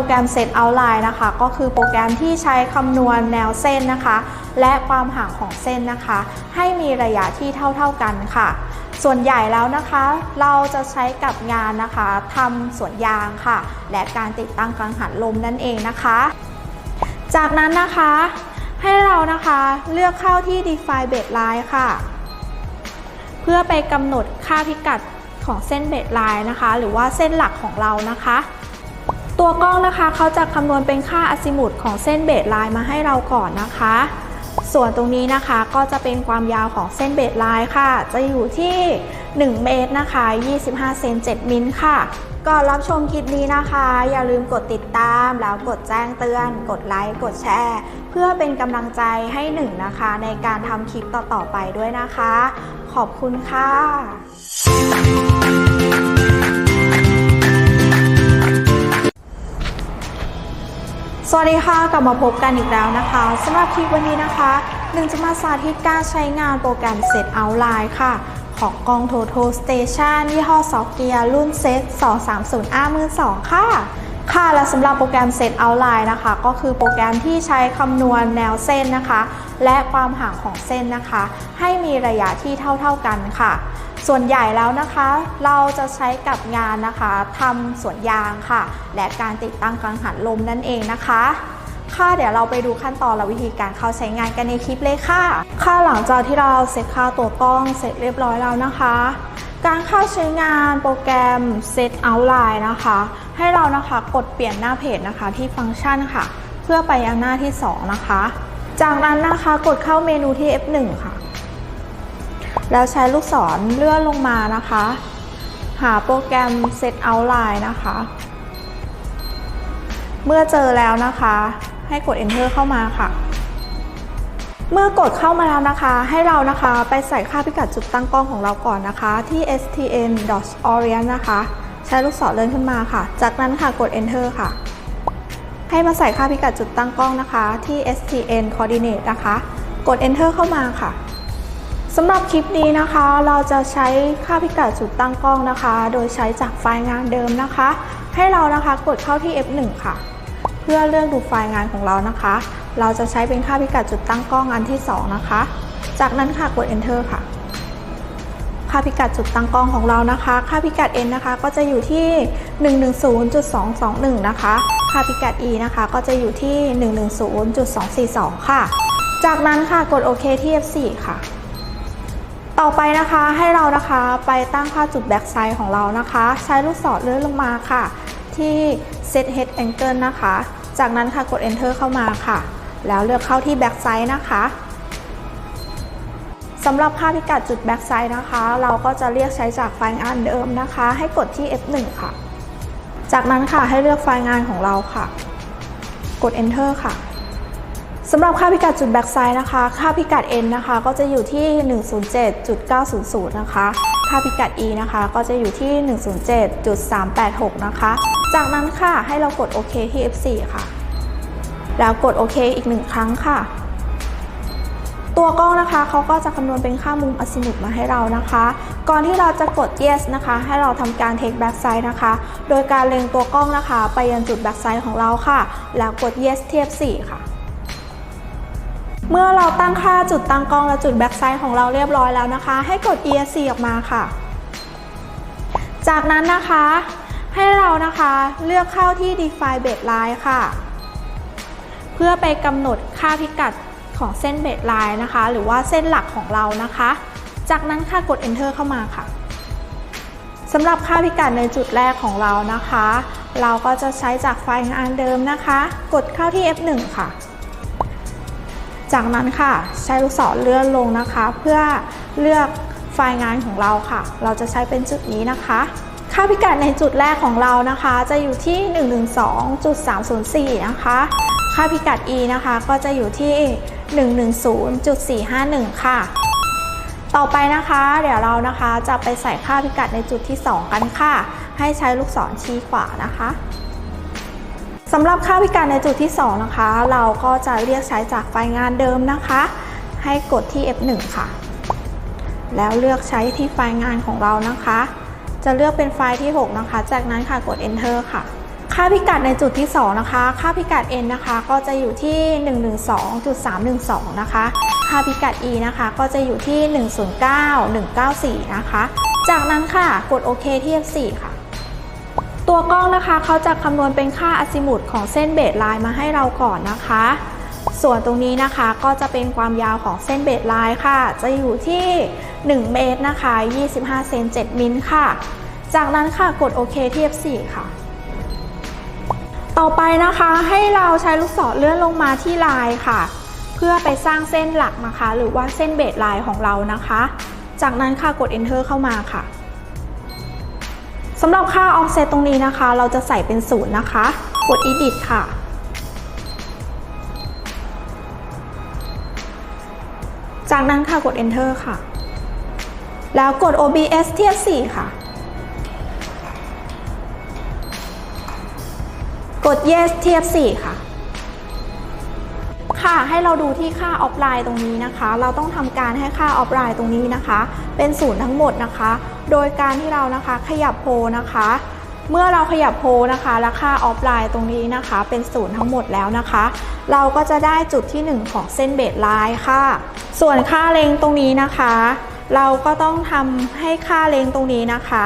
รแกรม Set Outline นะคะ ก็คือโปรแกรมที่ใช้คำนวณแนวเส้นนะคะ และความห่างของเส้นนะคะ ให้มีระยะที่เท่า ๆกันค่ะ ส่วนใหญ่แล้วนะคะ เราจะใช้กับงานนะคะทำสวนยางค่ะ และการติดตั้งกังหันลมนั่นเองนะคะ จากนั้นนะคะ ให้เรานะคะเลือกเข้าที่ define baseline ค่ะ เพื่อไปกำหนดค่าพิกัดของเส้นเบสไลน์นะคะ หรือว่าเส้นหลักของเรานะคะ ตัวกล้องนะคะเขาจะคำนวณเป็นค่าอซิมุตของเส้นเบสไลน์มาให้เราก่อนนะคะ ส่วนตรงนี้นะคะก็จะเป็นความยาวของเส้นเบสไลน์ค่ะ จะอยู่ที่ 1 เมตรนะคะ 25 เซน7มิลค่ะก่อนรับชมคลิปนี้นะคะ อย่าลืมกดติดตาม แล้วกดแจ้งเตือน กดไลค์ กดแชร์ เพื่อเป็นกำลังใจให้หนึ่งนะคะ ในการทำคลิปต่อๆไปด้วยนะคะ ขอบคุณค่ะ สวัสดีค่ะ กลับมาพบกันอีกแล้วนะคะสำหรับคลิปวันนี้นะคะหนึ่งจะมาสาธิตการใช้งานโปรแกรม Set Outline ค่ะ ของกล้อง Toto Station ยี่ห้อซอฟเกียรุ่น Set 230 R มือ2ค่ะ ค่ะและสำหรับโปรแกรม Set Outline นะคะ ก็คือโปรแกรมที่ใช้คำนวณแนวเส้นนะคะ และความห่างของเส้นนะคะ ให้มีระยะที่เท่า ๆกันค่ะ ส่วนใหญ่แล้วนะคะ เราจะใช้กับงานนะคะทำสวนยางค่ะ และการติดตั้งกังหันลมนั่นเองนะคะค่ะเดี๋ยวเราไปดูขั้นตอนและวิธีการเข้าใช้งานกันในคลิปเลยค่ะ ค่ะหลังจากที่เราเสร็จค่าตัวกล้องเสร็จเรียบร้อยแล้วนะคะ การเข้าใช้งานโปรแกรม Set Outline นะคะ ให้เรานะคะกดเปลี่ยนหน้าเพจนะคะที่ฟังก์ชันค่ะ เพื่อไปยังหน้าที่ 2 นะคะ จากนั้นนะคะกดเข้าเมนูที่ F1 ค่ะ แล้วใช้ลูกศรเลื่อนลงมานะคะ หาโปรแกรม Set Outline นะคะ เมื่อเจอแล้วนะคะ ให้กด Enter เข้ามาค่ะ เมื่อกดเข้ามาแล้วนะคะ ให้เรานะคะไปใส่ค่าพิกัดจุดตั้งกล้องของเราก่อนนะคะ ที่ stn.orient นะคะ ใช้ลูกศรเลื่อนขึ้นมาค่ะ จากนั้นค่ะกด Enter ค่ะ ให้มาใส่ค่าพิกัดจุดตั้งกล้องนะคะ ที่ stn coordinate นะคะ กด Enter เข้ามาค่ะสำหรับคลิปนี้นะคะ เราจะใช้ค่าพิกัดจุดตั้งกล้องนะคะ โดยใช้จากไฟล์งานเดิมนะคะ ให้เรานะคะกดเข้าที่ F1 ค่ะ พื่อเลือกดูไฟล์งานของเรานะคะ เราจะใช้เป็นค่าพิกัดจุดตั้งกล้องอันที่ 2 นะคะ จากนั้นค่ะกด Enter ค่ะ ค่าพิกัดจุดตั้งกล้องของเรานะคะ ค่าพิกัด n นะคะ ก็จะอยู่ที่ 110.221 นะคะ ค่าพิกัด e นะคะ ก็จะอยู่ที่ 110.242 ค่ะ จากนั้นค่ะกดโอเคที่ F4 ค่ะต่อไปนะคะให้เรานะคะไปตั้งค่าจุดแบ็กไซด์ของเรานะคะ ใช้ลูกศรเลื่อนลงมาค่ะ ที่ set head angle นะคะ จากนั้นค่ะกด enter เข้ามาค่ะ แล้วเลือกเข้าที่แบ็กไซด์นะคะสำหรับค่าพิกัดจุดแบ็กไซด์นะคะ เราก็จะเรียกใช้จากไฟล์งานเดิมนะคะ ให้กดที่ F1 ค่ะ จากนั้นค่ะให้เลือกไฟล์งานของเราค่ะ กด enter ค่ะสำหรับค่าพิกัดจุดแบ็กไซด์นะคะ ค่าพิกัด n นะคะ ก็จะอยู่ที่ 107.900 นะคะ ค่าพิกัด e นะคะ ก็จะอยู่ที่ 107.386 นะคะ จากนั้นค่ะให้เรากดโอเคที่ F4 ค่ะ แล้วกดโอเคอีกหนึ่งครั้งค่ะ ตัวกล้องนะคะเขาก็จะคำนวณเป็นค่ามุมอซิมุตมาให้เรานะคะ ก่อนที่เราจะกด yes นะคะ ให้เราทำการ take back side นะคะ โดยการเล็งตัวกล้องนะคะ ไปยังจุด back side ของเราค่ะ แล้วกด yes ที่ F4 ค่ะเมื่อเราตั้งค่าจุดตั้งกล้องและจุดแบ็กไซด์ของเราเรียบร้อยแล้วนะคะ ให้กด ESC ออกมาค่ะ จากนั้นนะคะ ให้เรานะคะเลือกเข้าที่ define baseline ค่ะ เพื่อไปกำหนดค่าพิกัดของเส้นเบสไลน์นะคะ หรือว่าเส้นหลักของเรานะคะ จากนั้นค่ะกด enter เข้ามาค่ะสำหรับค่าพิกัดในจุดแรกของเรานะคะ เราก็จะใช้จากไฟล์งานเดิมนะคะ กดเข้าที่ F1 ค่ะ จากนั้นค่ะ ใช้ลูกศรเลื่อนลงนะคะ เพื่อเลือกไฟล์งานของเราค่ะ เราจะใช้เป็นจุดนี้นะคะ ค่าพิกัดในจุดแรกของเรานะคะ จะอยู่ที่ 112.304 นะคะ ค่าพิกัด e นะคะก็จะอยู่ที่ 110.451 ค่ะ ต่อไปนะคะ เดี๋ยวเรานะคะจะไปใส่ค่าพิกัดในจุดที่ 2 กันค่ะ ให้ใช้ลูกศรชี้ขวานะคะสำหรับค่าพิกัดในจุดที่ 2 นะคะ เราก็จะเรียกใช้จากไฟล์งานเดิมนะคะ ให้กดที่ F1 ค่ะ แล้วเลือกใช้ที่ไฟล์งานของเรานะคะ จะเลือกเป็นไฟล์ที่ 6 นะคะ จากนั้นค่ะกด Enter ค่ะ ค่าพิกัดในจุดที่ 2 นะคะ ค่าพิกัด n นะคะ ก็จะอยู่ที่ 112.312 นะคะ ค่าพิกัด e นะคะ ก็จะอยู่ที่ 109.194 นะคะ จากนั้นค่ะกดโอเคที่ F4 ค่ะตัวกล้องนะคะเขาจะคำนวณเป็นค่าอซิมุตของเส้นเบสไลน์มาให้เราก่อนนะคะ ส่วนตรงนี้นะคะก็จะเป็นความยาวของเส้นเบสไลน์ค่ะ จะอยู่ที่ 1 เมตรนะคะ 25 เซน7มิลค่ะ จากนั้นค่ะกดโอเคที่ F4 ค่ะ ต่อไปนะคะให้เราใช้ลูกศรเลื่อนลงมาที่ลายค่ะ เพื่อไปสร้างเส้นหลักนะคะ หรือว่าเส้นเบสไลน์ของเรานะคะ จากนั้นค่ะกด enter เข้ามาค่ะสำหรับค่า offset ตรงนี้นะคะ เราจะใส่เป็นศูนย์นะคะ กด edit ค่ะ จากนั้นค่ะกด enter ค่ะ แล้วกด OBS เทียบ4ค่ะ กด yes เทียบ4ค่ะ ค่ะให้เราดูที่ค่าออฟไลน์ตรงนี้นะคะ เราต้องทำการให้ค่าออฟไลน์ตรงนี้นะคะ เป็นศูนย์ทั้งหมดนะคะ โดยการที่เรานะคะขยับโพลนะคะ เมื่อเราขยับโพลนะคะและค่าออฟไลน์ตรงนี้นะคะ เป็นศูนย์ทั้งหมดแล้วนะคะ เราก็จะได้จุดที่ 1 ของเส้นเบสไลน์ค่ะ ส่วนค่าเลงตรงนี้นะคะ เราก็ต้องทำให้ค่าเลงตรงนี้นะคะ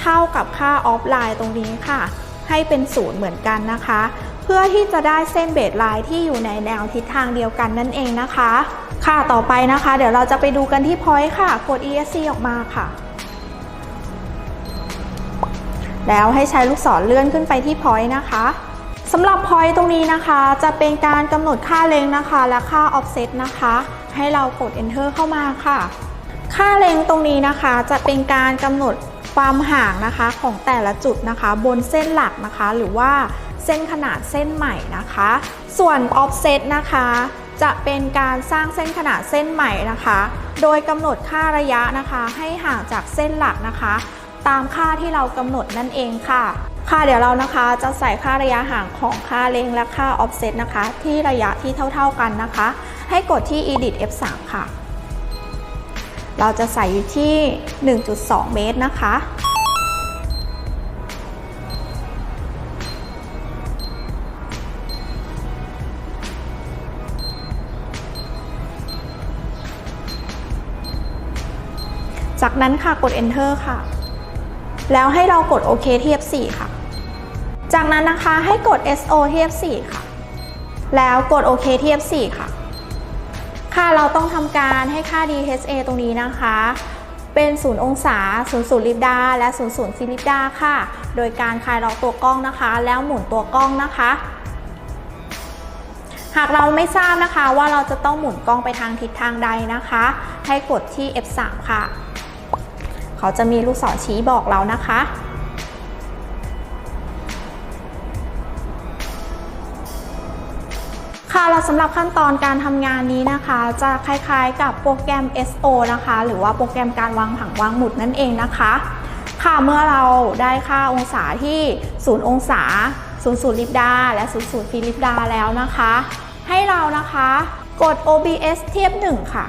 เท่ากับค่าออฟไลน์ตรงนี้ค่ะ ให้เป็นศูนย์เหมือนกันนะคะ เพื่อที่จะได้เส้นเบสไลน์ที่อยู่ในแนวทิศทางเดียวกันนั่นเองนะคะ ค่ะต่อไปนะคะ เดี๋ยวเราจะไปดูกันที่ point ค่ะกด esc ออกมาค่ะ แล้วให้ใช้ลูกศรเลื่อนขึ้นไปที่ point นะคะสำหรับ point ตรงนี้นะคะ จะเป็นการกำหนดค่าเล็งนะคะ และค่า offset นะคะ ให้เรากด enter เข้ามาค่ะ ค่าเล็งตรงนี้นะคะ จะเป็นการกำหนดความห่างนะคะของแต่ละจุดนะคะ บนเส้นหลักนะคะ หรือว่าเส้นขนาดเส้นใหม่นะคะ ส่วน offset นะคะ จะเป็นการสร้างเส้นขนาดเส้นใหม่นะคะ โดยกำหนดค่าระยะนะคะ ให้ห่างจากเส้นหลักนะคะ ตามค่าที่เรากำหนดนั่นเองค่ะ ค่ะเดี๋ยวเรานะคะจะใส่ค่าระยะห่างของค่าเลงและค่า offset นะคะ ที่ระยะที่เท่า ๆกันนะคะ ให้กดที่ edit F3 ค่ะ เราจะใส่อยู่ที่ 1.2 เมตรนะคะจากนั้นค่ะกด enter ค่ะ แล้วให้เรากดโอเคที่ F4 ค่ะ จากนั้นนะคะให้กด SO ที่ F4 ค่ะ แล้วกดโอเคที่ F4 ค่ะ ค่ะเราต้องทำการให้ค่า DHA ตรงนี้นะคะ เป็น 0 องศา 0 0 ลิบดา และ 0 0ฟิลิปดาค่ะ โดยการคลายล็อกตัวกล้องนะคะ แล้วหมุนตัวกล้องนะคะหากเราไม่ทราบนะคะว่าเราจะต้องหมุนกล้องไปทางทิศทางใดนะคะ ให้กดที่ F3 ค่ะ เขาจะมีลูกศรชี้บอกเรานะคะ ค่ะแล้วสำหรับขั้นตอนการทำงานนี้นะคะ จะคล้ายๆ กับโปรแกรม SO นะคะ หรือว่าโปรแกรมการวางผังวางหมุดนั่นเองนะคะ ค่ะเมื่อเราได้ค่าองศาที่0องศา0 0ลิบดาและ0 0ฟิลิปดาแล้วนะคะ ให้เรานะคะกด OBS เทียบ 1 ค่ะ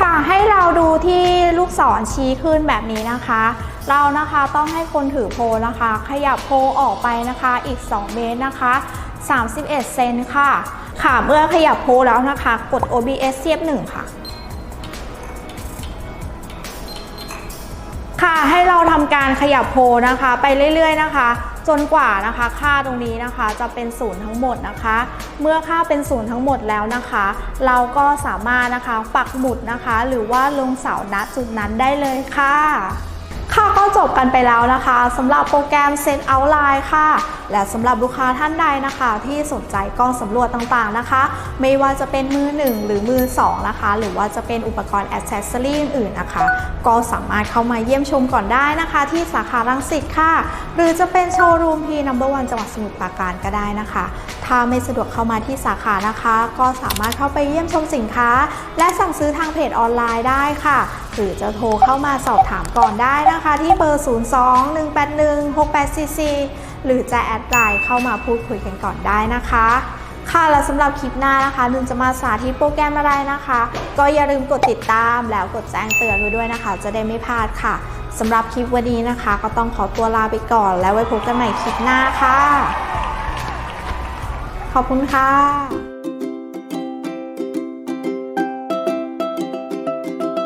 ค่ะให้เราดูที่ลูกศรชี้ขึ้นแบบนี้นะคะ เรานะคะต้องให้คนถือโพนะคะ ขยับโพออกไปนะคะอีก 2 เมตรนะคะ 31 เซนค่ะ ค่ะเมื่อขยับโพแล้วนะคะ กด OBS เทียบ1ค่ะ ค่ะให้เราทำการขยับโพนะคะ ไปเรื่อย ๆ นะคะ จนกว่านะคะ ค่าตรงนี้นะคะจะเป็นศูนย์ทั้งหมดนะคะ เมื่อค่าเป็นศูนย์ทั้งหมดแล้วนะคะ เราก็สามารถนะคะปักหมุดนะคะ หรือว่าลงเสาณจุดนั้นได้เลยค่ะ ค่ะก็จบกันไปแล้วนะคะสำหรับโปรแกรม Set Outline ค่ะ และสำหรับลูกค้าท่านใดนะคะ ที่สนใจกล้องสำรวจต่างๆนะคะ ไม่ว่าจะเป็นมือ 1 หรือมือ 2 นะคะ หรือว่าจะเป็นอุปกรณ์ a อ c เซสซอรี่อื่นๆนะคะ ก็สามารถเข้ามาเยี่ยมชมก่อนได้นะคะ ที่สาขารังสิตค่ะ หรือจะเป็นโชว์รูมพีนัมเบอร์วันจังหวัดสมุทรปราการก็ได้นะคะ ถ้าไม่สะดวกเข้ามาที่สาขานะคะ ก็สามารถเข้าไปเยี่ยมชมสินค้า และสั่งซื้อทางเพจออนไลน์ได้ค่ะหรือจะโทรเข้ามาสอบถามก่อนได้นะคะ ที่เบอร์ 02-181-6844 หรือจะแอดไลน์เข้ามาพูดคุยกันก่อนได้นะคะ ค่ะและสำหรับคลิปหน้านะคะนุ่นจะมาสาธิตโปรแกรมอะไรนะคะ ก็อย่าลืมกดติดตามแล้วกดแจ้งเตือนไว้ด้วยนะคะ จะได้ไม่พลาดค่ะสำหรับคลิปวันนี้นะคะ ก็ต้องขอตัวลาไปก่อน แล้วไว้พบกันใหม่คลิปหน้าค่ะ ขอบคุณค่ะ